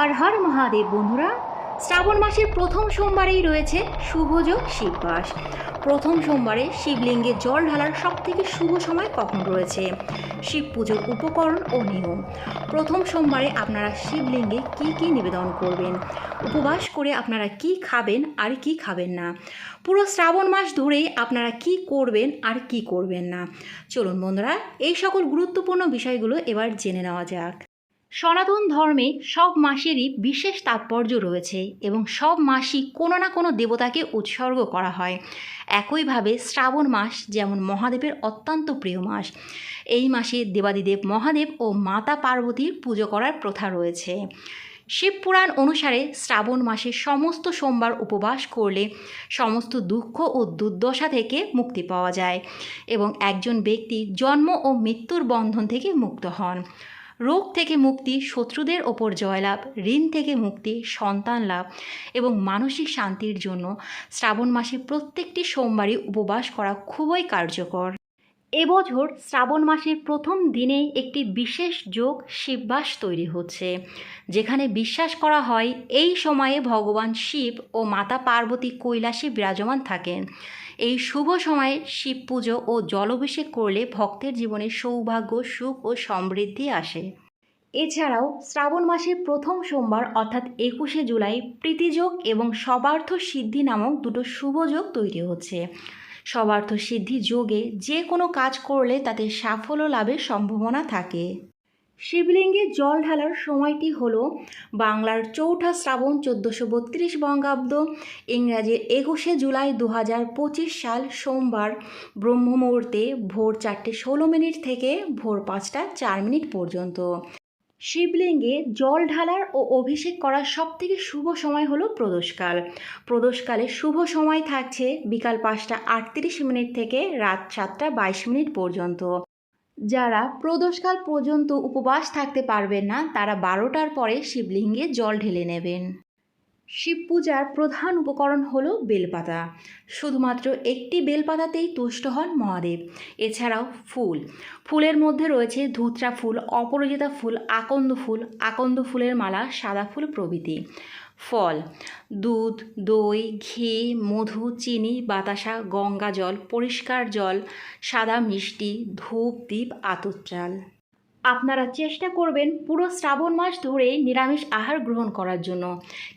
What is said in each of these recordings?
হর হর মহাদেব বন্ধুরা, শ্রাবণ মাসের প্রথম সোমবারেই রয়েছে শুভযোগ শিববাস প্রথম সোমবারে শিবলিঙ্গে জল ঢালার সব থেকে শুভ সময় কখন রয়েছে? শিব পুজোর উপকরণ ও নিয়ম। প্রথম সোমবারে আপনারা শিবলিঙ্গে কি কি নিবেদন করবেন? উপবাস করে আপনারা কি খাবেন আর কি খাবেন না? পুরো শ্রাবণ মাস ধরেই আপনারা কি করবেন আর কি করবেন না? চলুন বন্ধুরা, এই সকল গুরুত্বপূর্ণ বিষয়গুলো এবার জেনে নেওয়া যাক। সনাতন ধর্মে সব মাসেরই বিশেষ তাৎপর্য রয়েছে এবং সব মাসই কোনো না কোনো দেবতাকে উৎসর্গ করা হয়। একইভাবে শ্রাবণ মাস যেমন মহাদেবের অত্যন্ত প্রিয় মাস, এই মাসে দেবাদিদেব মহাদেব ও মাতা পার্বতীর পুজো করার প্রথা রয়েছে। শিবপুরাণ অনুসারে শ্রাবণ মাসে সমস্ত সোমবার উপবাস করলে সমস্ত দুঃখ ও দুর্দশা থেকে মুক্তি পাওয়া যায় এবং একজন ব্যক্তি জন্ম ও মৃত্যুর বন্ধন থেকে মুক্ত হন। রোগ থেকে মুক্তি, শত্রুদের ওপর জয়লাভ, ঋণ থেকে মুক্তি, সন্তান লাভ এবং মানসিক শান্তির জন্য শ্রাবণ মাসে প্রত্যেকটি সোমবারই উপবাস করা খুবই কার্যকর। এবছর শ্রাবণ মাসের প্রথম দিনেই একটি বিশেষ যোগ শিববাস তৈরি হচ্ছে, যেখানে বিশ্বাস করা হয় এই সময়ে ভগবান শিব ও মাতা পার্বতী কৈলাসে বিরাজমান থাকেন। এই শুভ সময়ে শিব পুজো ও জলাভিষেক করলে ভক্তের জীবনে সৌভাগ্য, সুখ ও সমৃদ্ধি আসে। এছাড়াও শ্রাবণ মাসের প্রথম সোমবার অর্থাৎ একুশে জুলাই প্রীতিযোগ এবং সবার্থ সিদ্ধি নামক দুটো শুভযোগ তৈরি হচ্ছে। সবার্থ সিদ্ধি যোগে যে কোনো কাজ করলে তাতে সাফল্য লাভের সম্ভাবনা থাকে। শিবলিঙ্গে জল ঢালার সময়টি হল বাংলার চৌঠা শ্রাবণ চোদ্দোশো বত্রিশ বঙ্গাব্দ ইংরাজির একুশে জুলাই দু হাজার পঁচিশ সাল সোমবার ব্রহ্ম মুহূর্তে ভোর চারটে ষোলো মিনিট থেকে ভোর পাঁচটা চার মিনিট পর্যন্ত। শিবলিঙ্গে জল ঢালার ও অভিষেক করার সবথেকে শুভ সময় হলো প্রদোষকাল। প্রদোষকালে শুভ সময় থাকছে বিকাল পাঁচটা আটত্রিশ মিনিট থেকে রাত সাতটা বাইশ মিনিট পর্যন্ত। যারা প্রদোষকাল পর্যন্ত উপবাস থাকতে পারবেন না, তারা বারোটার পরে শিবলিঙ্গে জল ঢেলে নেবেন। শিব পূজার প্রধান উপকরণ হল বেলপাতা। শুধুমাত্র একটি বেলপাতাতেই তুষ্ট হন মহাদেব। এছাড়াও ফুল। ফুলের মধ্যে রয়েছে ধুতরা ফুল, অপরাজিতা ফুল, আকন্দ ফুল, আকন্দ ফুলের মালা, সাদা ফুল প্রভৃতি। ফল। দুধ, দই, ঘি, মধু, চিনি, বাতাসা, গঙ্গা জল, পরিষ্কার জল, সাদা মিষ্টি, ধূপ দ্বীপ আতর চাল। আপনারা চেষ্টা করবেন পুরো শ্রাবণ মাস ধরেই নিরামিষ আহার গ্রহণ করার জন্য।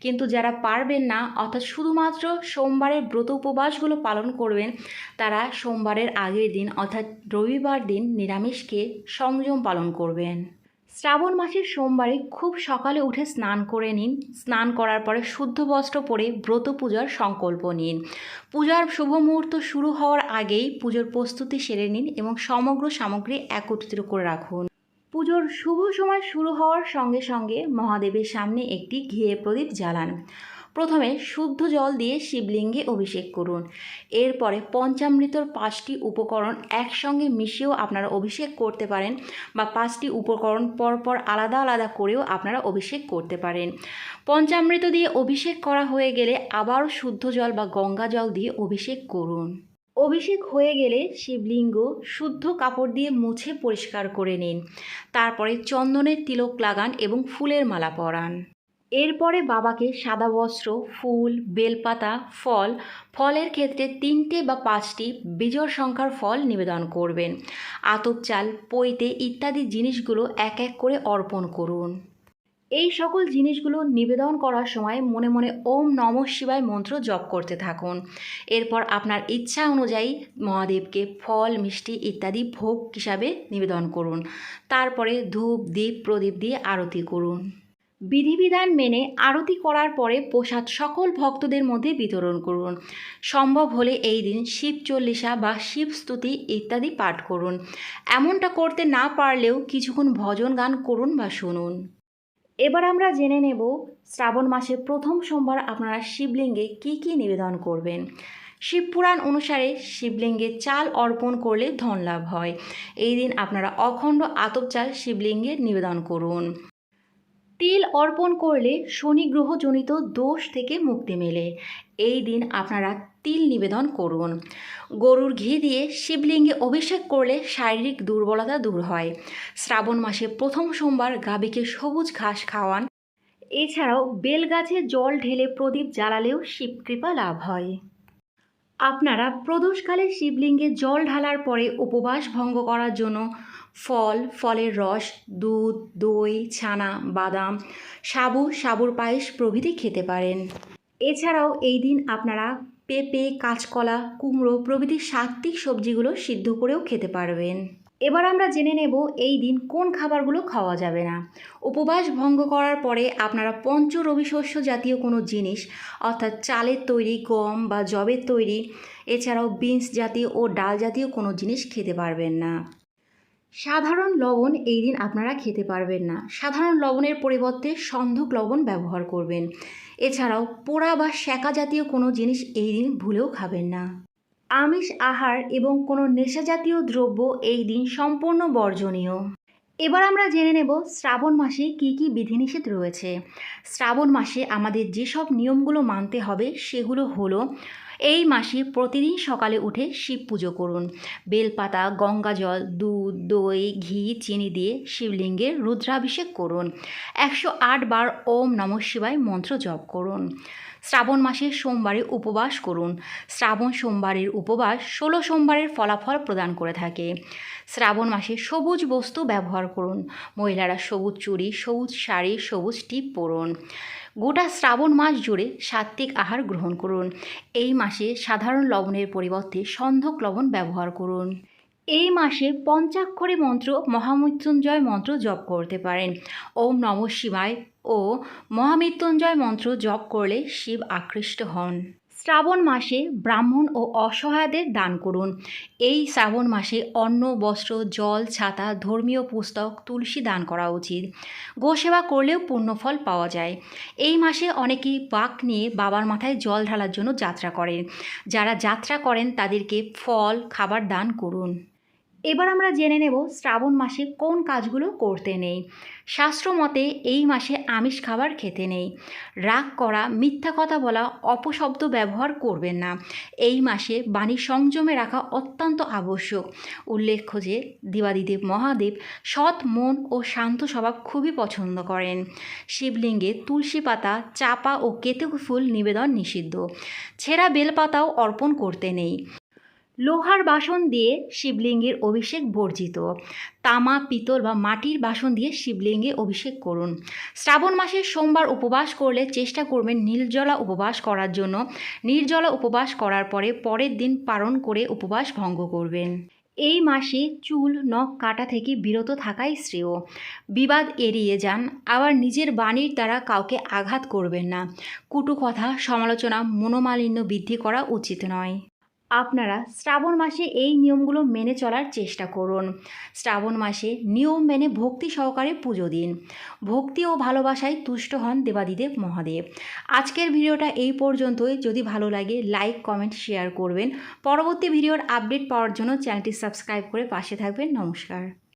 কিন্তু যারা পারবেন না, অর্থাৎ শুধুমাত্র সোমবারের ব্রত উপবাসগুলো পালন করবেন, তারা সোমবারের আগের দিন, অর্থাৎ রবিবার দিন নিরামিষকে সংযম পালন করবেন। শ্রাবণ মাসের সোমবারে খুব সকালে উঠে স্নান করে নিন। স্নান করার পরে শুদ্ধ বস্ত্র পরে ব্রত পূজার সংকল্প নিন। পূজার শুভ মুহূর্ত শুরু হওয়ার আগেই পুজোর প্রস্তুতি সেরে নিন এবং সমগ্র সামগ্রী একত্রিত করে রাখুন। পুজোর শুভ সময় শুরু হওয়ার সঙ্গে সঙ্গে মহাদেবের সামনে একটি ঘিয়ে প্রদীপ জ্বালান। প্রথমে শুদ্ধ জল দিয়ে শিবলিঙ্গে অভিষেক করুন। এরপরে পঞ্চামৃতর পাঁচটি উপকরণ একসঙ্গে মিশিয়েও আপনারা অভিষেক করতে পারেন বা পাঁচটি উপকরণ পরপর আলাদা আলাদা করেও আপনারা অভিষেক করতে পারেন। পঞ্চামৃত দিয়ে অভিষেক করা হয়ে গেলে আবারও শুদ্ধ জল বা গঙ্গা জল দিয়ে অভিষেক করুন। অভিষেক হয়ে গেলে শিবলিঙ্গ শুদ্ধ কাপড় দিয়ে মুছে পরিষ্কার করে নিন। তারপরে চন্দনের তিলক লাগান এবং ফুলের মালা পরান। এরপরে বাবাকে সাদা বস্ত্র, ফুল, বেলপাতা, ফল, ফলের ক্ষেত্রে তিনটে বা পাঁচটি বিজোড় সংখ্যার ফল নিবেদন করবেন। আতপ চাল, পৈতে ইত্যাদি জিনিসগুলো এক এক করে অর্পণ করুন। এই সকল জিনিসগুলো নিবেদন করার সময় মনে মনে ওম নম শিবায় মন্ত্র জপ করতে থাকুন। এরপর আপনার ইচ্ছা অনুযায়ী মহাদেবকে ফল, মিষ্টি ইত্যাদি ভোগ হিসাবে নিবেদন করুন। তারপরে ধূপ, দীপ, প্রদীপ দিয়ে আরতি করুন। বিধিবিধান মেনে আরতি করার পরে প্রসাদ সকল ভক্তদের মধ্যে বিতরণ করুন। সম্ভব হলে এই দিন শিব চল্লিশা বা শিব স্তুতি ইত্যাদি পাঠ করুন। এমনটা করতে না পারলেও কিছুক্ষণ ভজন গান করুন বা শুনুন। এবার আমরা জেনে নেব শ্রাবণ মাসের প্রথম সোমবার আপনারা শিবলিঙ্গে কি কি নিবেদন করবেন। শিবপুরাণ অনুসারে শিবলিঙ্গে চাল অর্পণ করলে ধন লাভ হয়। এই দিন আপনারা অখণ্ড আতপ চাল শিবলিঙ্গে নিবেদন করুন। তিল অর্পণ করলে শনি গ্রহজনিত দোষ থেকে মুক্তি মেলে। এই দিন আপনারা তিল নিবেদন করুন। গরুর ঘি দিয়ে শিবলিঙ্গে অভিষেক করলে শারীরিক দুর্বলতা দূর হয়। শ্রাবণ মাসে প্রথম সোমবার গাভীকে সবুজ ঘাস খাওয়ান। এছাড়াও বেলগাছে জল ঢেলে প্রদীপ জ্বালালেও শিবকৃপা লাভ হয়। আপনারা প্রদোষকালে শিবলিঙ্গে জল ঢালার পরে উপবাস ভঙ্গ করার জন্য ফল, ফলের রস, দুধ, দই, ছানা, বাদাম, সাবু, সাবুর পায়েস প্রভৃতি খেতে পারেন। এছাড়াও এই দিন আপনারা পেঁপে, কাঁচকলা, কুমড়ো প্রভৃতি সাত্ত্বিক সবজিগুলো সিদ্ধ করেও খেতে পারবেন। এবার আমরা জেনে নেব এই দিন কোন খাবারগুলো খাওয়া যাবে না। উপবাস ভঙ্গ করার পরে আপনারা পঞ্চ রবিশস্য জাতীয় কোনো জিনিস, অর্থাৎ চালের তৈরি, গম বা জবের তৈরি, এছাড়াও বিনস জাতীয় ও ডাল জাতীয় কোনো জিনিস খেতে পারবেন না। সাধারণ লবণ এই দিন আপনারা খেতে পারবেন না। সাধারণ লবণের পরিবর্তে সন্ধক লবণ ব্যবহার করবেন। এছাড়াও পোড়া বা শ্যাকা জাতীয় কোনো জিনিস এই দিন ভুলেও খাবেন না। আমিষ, আহার এবং কোনো নেশা জাতীয় দ্রব্য এই দিন সম্পূর্ণ বর্জনীয়। এবার আমরা জেনে নেব শ্রাবণ মাসে কি কি বিধিনিষেধ রয়েছে। শ্রাবণ মাসে আমাদের যেসব নিয়মগুলো মানতে হবে সেগুলো হলো, এই মাসে প্রতিদিন সকালে উঠে শিব পুজো করুন। বেলপাতা, গঙ্গা জল, দুধ, দই, ঘি, চিনি দিয়ে শিবলিঙ্গের রুদ্রাভিষেক করুন। একশো আট বার ওম নম শিবায় মন্ত্র জপ করুন। শ্রাবণ মাসের সোমবারে উপবাস করুন। শ্রাবণ সোমবারের উপবাস ষোলো সোমবারের ফলাফল প্রদান করে থাকে। শ্রাবণ মাসে সবুজ বস্তু ব্যবহার করুন। মহিলারা সবুজ চুড়ি, সবুজ শাড়ি, সবুজ টিপ পরুন। গোটা শ্রাবণ মাস জুড়ে সাত্ত্বিক আহার গ্রহণ করুন। এই মাসে সাধারণ লবণের পরিবর্তে সন্ধক লবণ ব্যবহার করুন। এই মাসে পঞ্চাক্ষরী মন্ত্র, মহামৃত্যুঞ্জয় মন্ত্র জপ করতে পারেন। ওম নম শিবায় ও মহামৃত্যুঞ্জয় মন্ত্র জপ করলে শিব আকৃষ্ট হন। শ্রাবণ মাসে ব্রাহ্মণ ও অসহায়দের দান করুন। এই শ্রাবণ মাসে অন্ন, বস্ত্র, জল, ছাতা, ধর্মীয় পুস্তক, তুলসী দান করা উচিত। গোসেবা করলেও পুণ্যফল পাওয়া যায়। এই মাসে অনেকেই পাক নিয়ে বাবার মাথায় জল ঢালার জন্য যাত্রা করেন। যারা যাত্রা করেন তাদেরকে ফল, খাবার দান করুন। এবার আমরা জেনে নেব শ্রাবণ মাসে কোন কাজগুলো করতে নেই। শাস্ত্র মতে এই মাসে আমিষ খাবার খেতে নেই। রাগ করা, মিথ্যা কথা বলা, অপশব্দ ব্যবহার করবেন না। এই মাসে বাণী সংযমে রাখা অত্যন্ত আবশ্যক। উল্লেখ্য যে দেবাদিদেব মহাদেব সৎ, মন ও শান্ত স্বভাব খুবই পছন্দ করেন। শিবলিঙ্গে তুলসী পাতা, চাপা ও কেতুক ফুল নিবেদন নিষিদ্ধ। ছেঁড়া বেলপাতাও অর্পণ করতে নেই। লোহার বাসন দিয়ে শিবলিঙ্গের অভিষেক বর্জিত। তামা, পিতল বা মাটির বাসন দিয়ে শিবলিঙ্গে অভিষেক করুন। শ্রাবণ মাসের সোমবার উপবাস করলে চেষ্টা করবেন নির্জলা উপবাস করার জন্য। নির্জলা উপবাস করার পরে পরের দিন পালন করে উপবাস ভঙ্গ করবেন। এই মাসে চুল, নখ, কাটা থেকে বিরত থাকাই শ্রেয়। বিবাদ এড়িয়ে যান, আবার নিজের বাণীর দ্বারা কাউকে আঘাত করবেন না। কুটু কথা সমালোচনা, মনোমালিন্য বৃদ্ধি করা উচিত নয়। আপনারা শ্রাবণ মাসে এই নিয়মগুলো মেনে চলার চেষ্টা করুন। শ্রাবণ মাসে নিয়ম মেনে ভক্তি সহকারে পুজো দিন। ভক্তি ও ভালোবাসায় তুষ্ট হন দেবাদিদেব মহাদেব। আজকের ভিডিওটা এই পর্যন্তই। যদি ভালো লাগে লাইক কমেন্ট শেয়ার করবেন। পরবর্তী ভিডিওর আপডেট পাওয়ার জন্য চ্যানেলটি সাবস্ক্রাইব করে পাশে থাকবেন। নমস্কার।